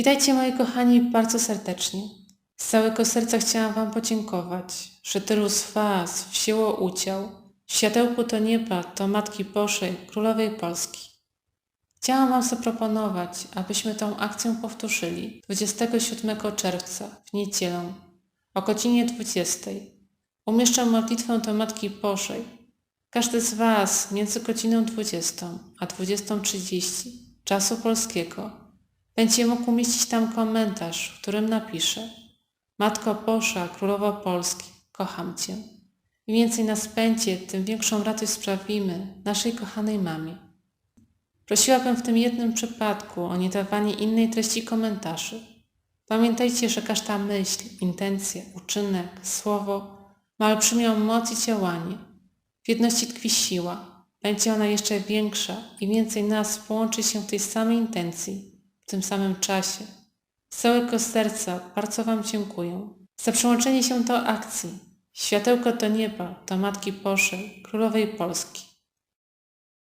Witajcie moi kochani bardzo serdecznie. Z całego serca chciałam Wam podziękować, że tylu z Was wzięło udział w Światełku do Nieba do Matki Bożej, Królowej Polski. Chciałam Wam zaproponować, abyśmy tą akcję powtórzyli 27 czerwca w niedzielę o godzinie 20. Umieszczę modlitwę do Matki Bożej. Każdy z Was między godziną 20 a 20.30 czasu polskiego będzie mógł umieścić tam komentarz, w którym napisze Matko Boża, Królowa Polski, kocham Cię. Im więcej nas będzie, tym większą radość sprawimy naszej kochanej mamie. Prosiłabym w tym jednym przypadku o niedawanie innej treści komentarzy. Pamiętajcie, że każda myśl, intencja, uczynek, słowo ma olbrzymią moc i działanie. W jedności tkwi siła. Będzie ona jeszcze większa i więcej nas połączy się w tej samej intencji, w tym samym czasie. Z całego serca bardzo Wam dziękuję za przyłączenie się do akcji Światełko do nieba do Matki Bożej, Królowej Polski.